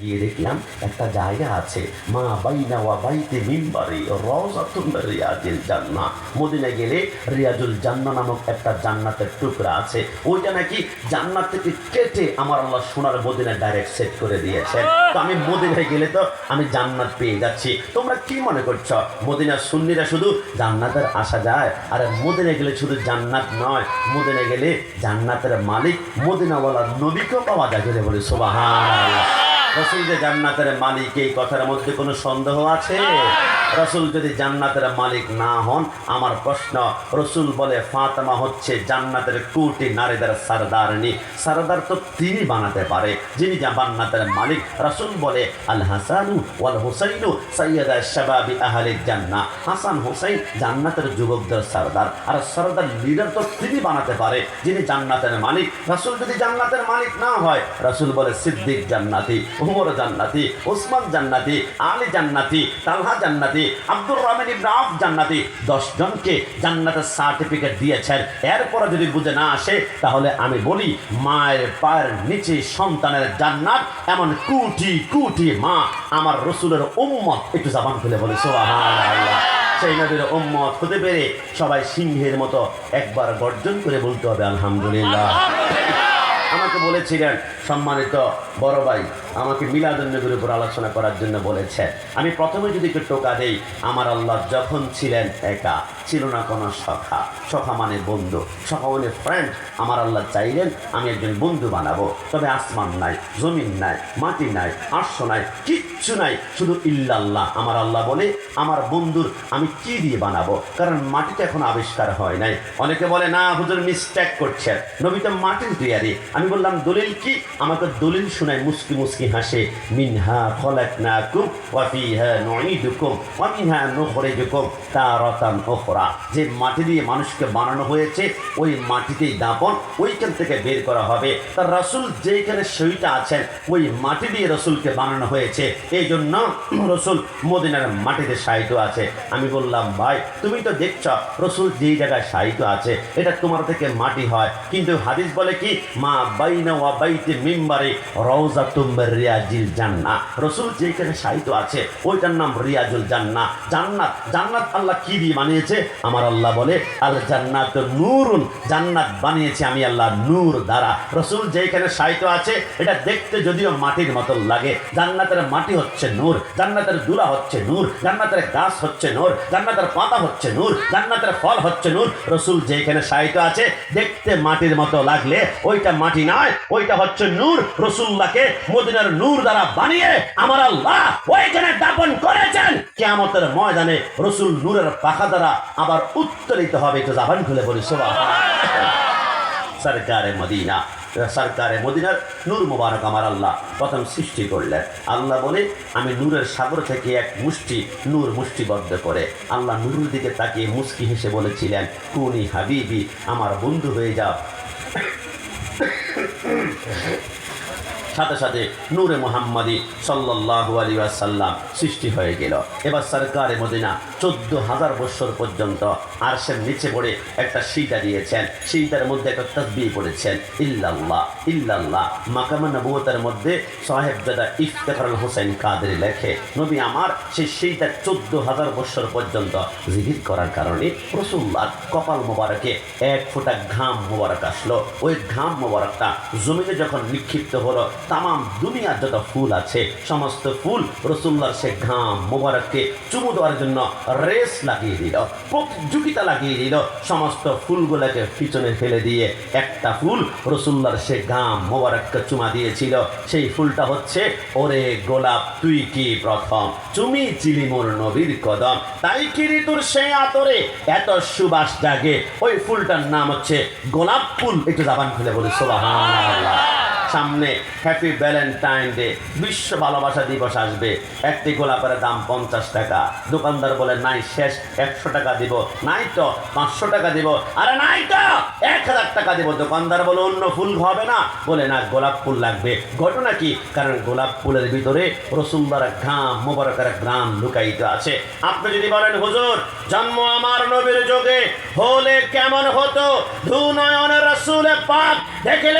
গিয়ে দেখলাম, একটা জায়গা আছে। মা বাইতে মিম্বারি রিয়াজিল জান্নাহ। মদিনা গেলে রিয়াজুল জান্নাহ নামক একটা জান্নাতের টুকরা আছে। ওইটা নাকি জান্নাত থেকে কেটে আমার আল্লাহ সোনার মদিনা ডাইরেক্ট সেট করে তো আমি মদিনায় গেলে তো আমি জান্নাত পেয়ে যাচ্ছি। তোমরা কি মনে করছ? মদিনা সুন্নিরা শুধু জান্নাতের আসা যায়, আর মদিনা গেলে শুধু জান্নাত নয় মদিনা গেলে জান্নাতের মালিক মদিনাওয়ালা নবীকেও পাওয়া যায় বলে সুবহানাল্লাহ। রসুল জান্নাতের মালিক এই কথার মধ্যে কোনো সন্দেহ আছে? রসুল যদি জান্নাতের মালিক না হন, আমার প্রশ্ন, রসুল বলে ফাতেমা হচ্ছে জান্নাতের কোটি নারীদের সারদারনি। সারদার তো তিনি বানাতে পারে, যিনি জান্নাতের মালিক। রসুল বলে, আল হাসানু ওয়াল হুসাইনু সৈয়দা শাবাবি আহলি জান্নাহ। হাসান হুসাইন জান্নাতের যুবকদের সরদার, আর সারদার লিডার তো তিনি বানাতে পারে, যিনি জান্নাতের মালিক। রসুল যদি জান্নাতের মালিক না হয়, রসুল বলে সিদ্দিক জান্নাতি, উমর জান্নাতি ওসমান জান্নাতি, আলী জান্নাতি, তালহা জান্নাতি আব্দুর রহমান ইবনে আউফ জান্নাতি। জনকে জান্নাতের সার্টিফিকেট দিয়েছেন। এরপরে যদি বুঝে না আসে তাহলে আমি বলি মায়ের পায়ের নিচে সন্তানের জান্নাত এমন কুটি কুটি মা আমার রসুলের উম্মত। একটু জাবান খুলে বলে সুবহানাল্লাহ। সেই নবীর উম্মত হতে পেরে সবাই সিংহের মতো একবার গর্জন করে বলতে হবে আলহামদুলিল্লাহ। আমাকে বলেছিলেন সম্মানিত বড় ভাই আমাকে মিলাদুন্নবীর উপর আলোচনা করার জন্য বলেছে। আমি প্রথমে যদি একটু টোকা দেই, আমার আল্লাহ যখন ছিলেন একা, ছিল না কোনো সখা। সখা মানে বন্ধু। সখা মানে ফ্রেন্ড আমার আল্লাহ চাইলেন আমি একজন বন্ধু বানাবো। তবে আসমান নাই, জমিন নাই, মাটি নাই, আর্শ নাই, কিচ্ছু নাই, শুধু ইল্লাল্লাহ। আমার আল্লাহ বলে, আমার বন্ধুর আমি কি দিয়ে বানাবো? কারণ মাটিটা এখন আবিষ্কার হয় নাই। অনেকে বলে, না, হুজুর মিস্টেক করছে নবী তো মাটির তৈয়ারি। আমি বললাম, দলিল কি? আমাকে দলিল শোনায় মুস্কি মুস্কি হাসে, মিনহা খলাক না কুম খলাকনাকুম ওয়া ফিহা নুঈদুকুম ওয়া মিনহা নুখরিজুকুম তারাতান উখরা। যে মাটি দিয়ে মানুষকে বানানো হয়েছে, ওই মাটিতেই দাপন, ওইখান থেকে বের করা হবে। তার রাসূল যেখানে সইটা আছেন, ওই মাটি দিয়ে রসুলকে বানানো হয়েছে। এই জন্য রসুল মদিনার মাটিতে সাহিত্য আছে। আমি বললাম, ভাই, তুমি তো দেখছ, রসুল যেই জায়গায় সাহিত্য আছে, এটা তোমার থেকে মাটি হয়। কিন্তু হাদিস বলে কি, মা বাইনা ওয়া বাইতে মিম্বারে রওজা তুম্বার রিয়াজিল জান্না রসুল যেখানে সাহিত্য আছে, ওইটার নাম রিয়াজুল জান্না জান্নাত জান্নাত আল্লাহ কি দিয়ে বানিয়েছে? আমার আল্লাহ বলে, আল জান্নাত নূরুন জান্নাত বানিয়েছে আমি আল্লাহ নূর দ্বারা। রসুল যেখানে সাহিত্য আছে, এটা দেখতে যদিও মাটির মতো লাগে। জান্নাতের মাটি হচ্ছে নূর, জান্নাতের দুলা হচ্ছে নূর, জান্নাতের গাছ হচ্ছে নূর, জান্নাতের পাতা হচ্ছে নূর, জান্নাতের ফল হচ্ছে নূর। রসুল যেখানে সাহিত্য আছে, দেখতে মাটির মতো লাগলে, ওইটা মাটি নয়, ওইটা হচ্ছে নূর। রসুল্লাহকে মদিনার নূর দ্বারা বানিয়ে আমার আল্লাহ ওইখানে দাপন করেছেন। কেয়ামতের ময়দানে রসুল নূরের পাখা দ্বারা আবার উত্তরিত হবে। একটু জাবান খুলে বলি সোভা সরকারে মদিনা, সরকারে মদিনার নূর মুবারক আমার আল্লাহ প্রথম সৃষ্টি করলেন। আল্লাহ বলে, আমি নূরের সাগর থেকে এক মুষ্টি, নূর মুষ্টিবদ্ধ করে। আল্লাহ নূরের দিকে তাকিয়ে মুস্কি হেসে বলেছিলেন, কুনি হাবিবি, আমার বন্ধু হয়ে যাও। সাথে সাথে নূরে মোহাম্মদী সাল্লাহু আলী সাল্লাম সৃষ্টি হয়ে গেল। এবার সরকারে মদিনা চোদ্দ হাজার বৎসর পর্যন্ত আরশের নিচে পড়ে একটা সিটা দিয়েছেন। সিটার মধ্যে একটা তসবি পড়েছেন, ইল্লাল্লাহ ইল্লাল্লাহ। মাকামা নবুয়তের মধ্যে সাহেবজাদা ইফতেখারুল হোসেন কাদের লেখে, নবী আমার, সেই সেইটা চোদ্দ হাজার বৎসর পর্যন্ত জিকির করার কারণে রসুল্লাহ কপাল মোবারকে এক ফোঁটা ঘাম মোবারক আসলো। ওই ঘাম মোবারকটা জমিনে যখন নিক্ষিপ্ত হলো তামাম দুনিয়ার যত ফুল আছে, সমস্ত ফুল রসুল্লার সে ঘাম মোবারককে চুমু দেওয়ার জন্য রেস লাগিয়ে দিল, প্রতিযোগিতা লাগিয়ে দিল, সমস্ত ফুলগুলোকে পিছনে ফেলে দিয়ে একটা ফুল রসুল্লার সে ঘাম মোবারককে চুমা দিয়েছিল। সেই ফুলটা হচ্ছে, ওরে গোলাপ, তুই কি প্রথম? চুমি চিলি মোর নবীর কদম। তাই কি ঋতুর সে আতরে এত সুবাস জাগে? ওই ফুলটার নাম হচ্ছে গোলাপ ফুল। একটু জাবান খুলে বলি সোবাহান সামনে হ্যাপি ভ্যালেন্টাইন ডে বিশ্ব ভালোবাসা দিবস আসবে। একটি গোলাপের দাম পঞ্চাশ টাকা। দোকানদার বলে, নাই, শেষ, একশো টাকা দিব। নাই তো, পাঁচশো টাকা দিব। আরে নাই তো, এক হাজার টাকা দিব। দোকানদার বলে, অন্য ফুল হবে না। বলে, না, গোলাপ ফুল লাগবে। ঘটনা কি? কারণ গোলাপ ফুলের ভিতরে রসুলদার ঘাম, মোবারকের গ্রাম লুকায়িত আছে। আপনি যদি বলেন, হুজুর, জন্ম আমার নবীর যোগে, হলে কেমন হতো? ধু নয়নের রসুলে পাক দেখলে